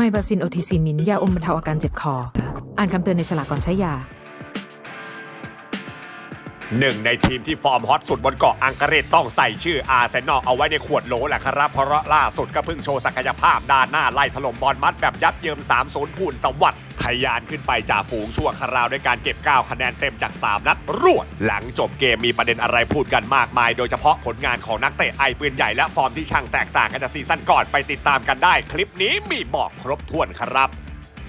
ไมบาซินโอทีซีมินยาอมบรรเทาอาการเจ็บคอ อ่านคำเตือนในฉลากก่อนใช้ยา หนึ่งในทีมที่ฟอร์มฮอตสุดบนเกาะอังกฤษต้องใส่ชื่ออาร์เซนอลเอาไว้ในขวดโหลแหละครับเพราะล่าสุดก็เพิ่งโชว์ศักยภาพด้านหน้าไล่ถล่มบอลมัดแบบยับเยิม3-0พูนสวัสดิ์ทะยานขึ้นไปจ่าฝูงชั่วคราวด้วยการเก็บ 9 คะแนนเต็มจาก 3 นัดรวด หลังจบเกมมีประเด็นอะไรพูดกันมากมาย โดยเฉพาะผลงานของนักเตะไอปืนใหญ่และฟอร์มที่ช่างแตกต่างกันจากซีซั่นก่อนไปติดตามกันได้ คลิปนี้มีบอกครบถ้วนครับ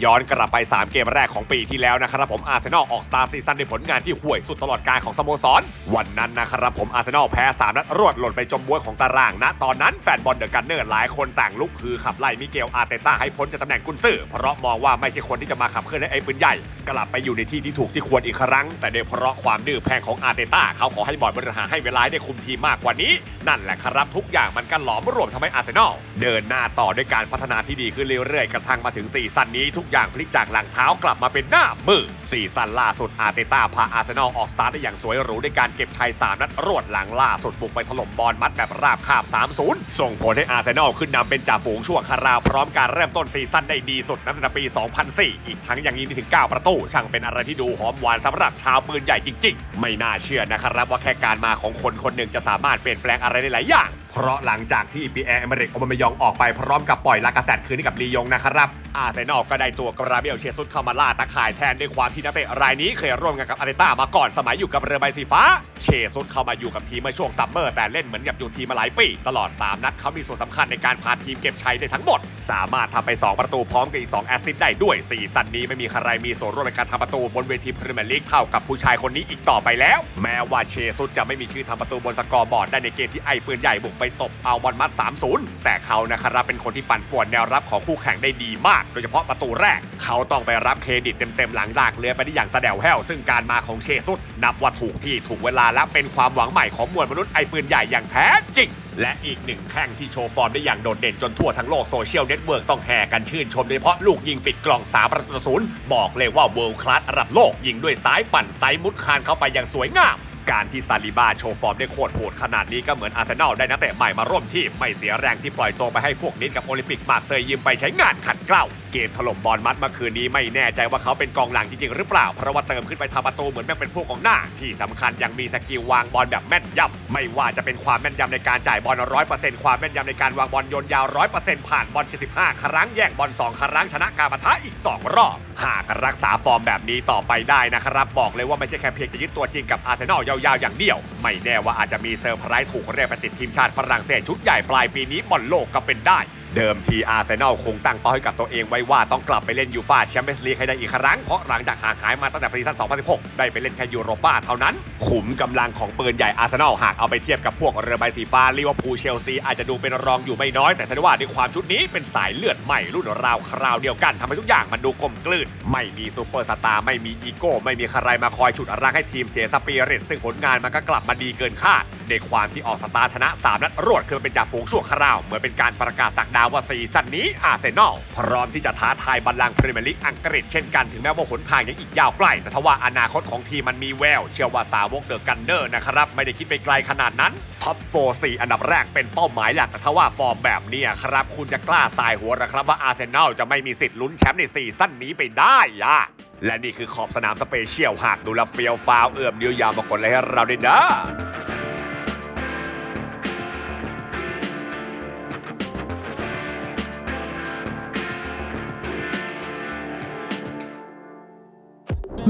ย้อนกลับไป 3 เกมแรกของปีที่แล้วนะครับผมอาร์เซนอลออกสตาร์ซีซั่นในผลงานที่ห่วยสุดตลอดการของสโมสร วันนั้นนะครับผมอาร์เซนอลแพ้ 3 นัดรวดหล่นไปจมบวยของตารางนะตอนนั้นแฟนบอลเดอะกันเนอร์หลายคนต่างลุกคือขับไล่มิเกลอาร์เตต้าให้พ้นจากตำแหน่งกุนซือเพราะมองว่าไม่ใช่คนที่จะมาขับเคลื่อนให้ไอ้ปืนใหญ่ กลับไปอยู่ในที่ที่ถูกที่ควรอีกครั้ง แต่ด้วยเพราะความดื้อแพงของอาร์เตต้าเขาขอให้บอร์ดบริหารให้เวลาได้คุมทีมมากกว่านี้ นั่นแหละครับทุกอย่างมันก็หลอมรวมทำให้อาร์เซนอลเดินหน้าต่อด้วยการพัฒนาที่ดีขึ้นเรื่อยๆกระทั่งมาถึงซีซั่นนี้ทุกอย่างพลิกจากหลังเท้ากลับมาเป็นหน้ามือซีซั่นล่าสุดอาร์เตต้าพาอาร์เซนอลออกสตาร์ทได้อย่างสวยหรูด้วยการเก็บชัย3นัดรวดหลังล่าสุดบุกไปถล่มบอลมัดแบบราบคาบ 3-0 ส่งผลให้อาร์เซนอลขึ้นนำเป็นจ่าฝูงชั่วคราวพร้อมการเริ่มต้นซีซั่นได้ดีสุดนับตั้งแต่ปี 2004 อีกทั้งยังยิงถึง 9 ประตูช่างเป็นอะไรที่ดูหอมหวานสำหรับชาวปืนใหญ่จริง ๆ ไม่น่าเชื่อนะครับว่าแค่การมาของคนคนหนึ่งจะสามารถเปลี่ยนแปลงอะไรได้หลายอย่าง เพราะหลังจากที่ปีแอร์เอเมริกโอมามายองออกไปพร้อมกับปล่อยลากาแซดคืนให้กับลียงนะครับอาร์เซนอลก็ได้ตัวกราเบลเชซุสเข้ามาล่าตาข่ายแทนด้วยความที่นักเตะรายนี้เคยร่วมงานกับอาร์เตต้ามาก่อนสมัยอยู่กับเรือใบสีฟ้า เชซุสเข้ามาอยู่กับทีมเมื่อช่วงซัมเมอร์แต่เล่นเหมือนกับอยู่ทีมมาหลายปี ตลอด 3 นัดเขามีส่วนสำคัญในการพาทีมเก็บชัยได้ทั้งหมด สามารถทำไป 2 ประตูพร้อมกับอีก2แอสซิสต์ได้ด้วยซีซั่นนี้ไม่มีใครมีส่วนร่วมในการทำประตูบนเวทีพรีเมียร์ลีกเท่ากับผู้ชายคนนี้อีกต่อไปแล้ว แม้ว่าเชซุสจะไม่มีชื่อทำประตูบนสกอร์บอร์ดได้ในเกมที่ไอปืนใหญ่บุกไปตบเอาบอลมัด 3-0 แต่เขานะครับเป็นคนที่ปั่นป่วนแนวรับของคู่แข่งได้ดีมาก โดยเฉพาะประตูแรก เขาต้องไปรับเครดิตเต็มๆหลังลากเรือไปได้อย่างแสดวแห้ว ซึ่งการมาของเชซุสนับว่าถูกที่ถูกเวลาและเป็นความหวังใหม่ของมวลมนุษย์ไอปืนใหญ่อย่างแท้จริงและอีกหนึ่งแข้งที่โชว์ฟอร์มได้อย่างโดดเด่นจนทั่วทั้งโลกโซเชียลเน็ตเวิร์กต้องแห่กันชื่นชมโดยเฉพาะลูกยิงปิดกล่องสามประตูศูนย์บอกเลยว่าเวิลด์คลาสระดับโลกยิงด้วยซ้ายปั่นไซมุดคานเข้าไปอย่างสวยงาม การที่ซาลิบาโชว์ฟอร์มได้โคตรโหดขนาดนี้ก็เหมือนอาร์เซนอลได้นักเตะใหม่มาร่วมทีมไม่เสียแรงที่ปล่อยตัวไปให้พวกนิดกับโอลิมปิกมาเซย์ยิมไปใช้งานขัดเกลาเกมถล่มบอลมัดเมื่อคืนนี้ไม่แน่ใจว่าเขาเป็นกองหลังจริงๆหรือเปล่า เพราะว่าเติมขึ้นไปทำประตูเหมือนแม่งเป็นพวกของหน้า ที่สำคัญยังมีสกิลวางบอลแบบแม่นยำไม่ว่าจะเป็นความแม่นยำในการจ่ายบอลร้อยเปอร์เซ็นต์ความแม่นยำในการวางบอลโยนยาวร้อยเปอร์เซ็นต์ผ่านบอล75ครั้งแย่งบอล2ครั้งชนะการปะทะอีก2รอบหากรักษาฟอร์มแบบนี้ต่อไปได้นะครับ บอกเลยว่าไม่ใช่แค่เพียงจะยึดตัวจริงกับอาร์เซนอลยาวๆอย่างเดียว ไม่แน่ว่าอาจจะมีเซอร์ไพรส์ถูกเรียกไปติดทีมชาติฝรั่งเศสชุดใหญ่ปลายปีนี้บอลโลกก็เป็นได้ เดิมทีอาร์เซนอลคงตั้งเป้าให้กับตัวเองไว้ว่าต้องกลับไปเล่นยูฟาแชมเปี้ยนส์ลีกให้ได้อีกครั้ง เพราะหลังจากห่างหายมาตั้งแต่ปีซัน2016 ได้ไปเล่นแค่ยูโรป้าเท่านั้น ขุมกำลังของปืนใหญ่อาร์เซนอลหากเอาไปเทียบกับพวกเรือใบสีฟ้าลิเวอร์พูลเชลซีอาจจะดูเป็นรองอยู่ไม่น้อย แต่ถ้าว่าด้วยความชุดนี้เป็นสายเลือดใหม่รุ่นราวคราวเดียวกันทำให้ทุกอย่างมันดูกลมกลืนไม่มีซูเปอร์สตาร์ไม่มีอีโก้ไม่มีใครมาคอยฉุดรั้งให้ทีมเสียสปิริตซึ่งผลงานมันก็กลับมาดีเกินคาด ในความที่ออกสตาร์ชนะ 3 นัดรวดคือเป็นจ่าฝูงชั่วคราว เหมือนเป็นการประกาศสักดาวว่าซีซั่นนี้อาร์เซนอลพร้อมที่จะท้าทายบัลลังก์พรีเมียร์ลีกอังกฤษเช่นกันถึงแม้ว่าหนทางยังอีกยาวไกลแต่ทว่าอนาคตของทีมมันมีแววเชื่อว่าสาวกเดอะกันเนอร์นะครับไม่ได้คิดไปไกลขนาดนั้นท็อป4 4 อันดับแรกเป็นเป้าหมายหลักแต่ถ้าว่าฟอร์มแบบนี้ครับ คุณจะกล้าสายหัวหรือครับว่าอาร์เซนอลจะไม่มีสิทธิ์ลุ้นแชมป์ในซีซั่นนี้ไปได้อะและนี่คือขอบสนามสเปเชียลหากดูแลเฟียวฟาวเอื้อมนิ้วยาวมากดไลค์ให้เราด้วย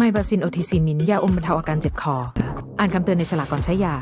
ไมบาซินโอทีซีมินยาอมบรรเทาอาการเจ็บคอ อ่านคำเตือนในฉลากก่อนใช้ยา